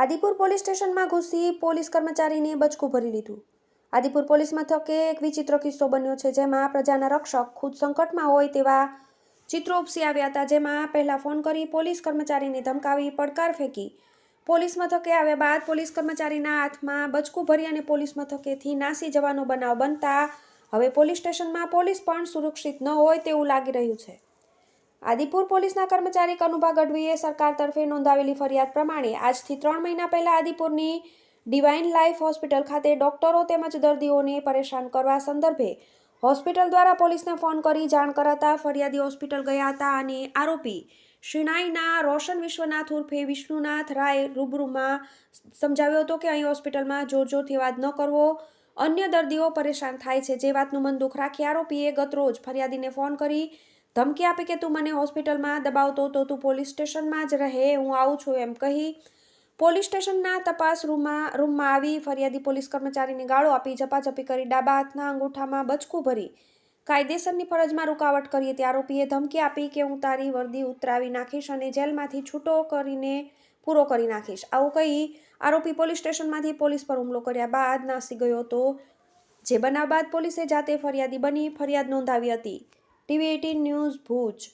Adipur police સ્ટેશનમાં ઘૂસી police કર્મચારીને બચકું ભરી લીધું. આદિપુર પોલીસ મથકે એક વિચિત્ર કિસ્સો બન્યો છે જેમાં પ્રજાના રક્ષક ખુદ સંકટમાં હોય તેવા ચિત્રો ઉપસી આવ્યા હતા જેમાં પહેલાં ફોન કરી પોલીસ કર્મચારીને ધમકાવી પડકાર ફેંકી. પોલીસ મથકે આવ્યા બાદ પોલીસ કર્મચારીના હાથમાં બચકું ભરી અને પોલીસ મથકેથી નાસી જવાનો બનાવ બનતા હવે પોલીસ સ્ટેશનમાં પોલીસ પણ સુરક્ષિત ન હોય તેવું લાગી રહ્યું છે. આદિપુર પોલીસના કર્મચારી કનુભા ગઢવીએ સરકાર તરફે નોંધાવેલી ફરિયાદ પ્રમાણે આજથી ત્રણ મહિના પહેલા આદિપુરની ડિવાઇન લાઈફ હોસ્પિટલ ખાતે ડોક્ટરો તેમજ દર્દીઓને પરેશાન કરવા સંદર્ભે હોસ્પિટલ દ્વારા પોલીસને ફોન કરી જાણ કરાતા ફરિયાદી હોસ્પિટલ ગયા હતા અને આરોપી શિણાઈના રોશન વિશ્વનાથ ઉર્ફે વિષ્ણુનાથ રાય રૂબરૂમાં સમજાવ્યો હતો કે અહીં હોસ્પિટલમાં જોરજોરથી વાત ન કરવો, અન્ય દર્દીઓ પરેશાન થાય છે, જે વાતનું મન દુઃખ રાખી આરોપીએ ગતરોજ ફરિયાદીને ફોન કરી ધમકી આપી કે તું મને હોસ્પિટલમાં દબાવતો તો તું પોલીસ સ્ટેશનમાં જ રહે, હું આવું છું એમ કહી પોલીસ સ્ટેશનના તપાસ રૂમમાં રૂમમાં આવી ફરિયાદી પોલીસ કર્મચારીને ગાળો આપી, ઝપાઝપી કરી, ડાબા હાથના અંગૂઠામાં બચકું ભરી, કાયદેસરની ફરજમાં રૂકાવટ કરી હતી. આરોપીએ ધમકી આપી કે હું તારી વર્દી ઉતરાવી નાખીશ અને જેલમાંથી છૂટો કરીને પૂરો કરી નાખીશ. આવું કહી આરોપી પોલીસ સ્ટેશનમાંથી પોલીસ પર હુમલો કર્યા બાદ નાસી ગયો હતો, જે બનાવ બાદ પોલીસે જાતે ફરિયાદી બની ફરિયાદ નોંધાવી હતી. TV eighteen news Bhuj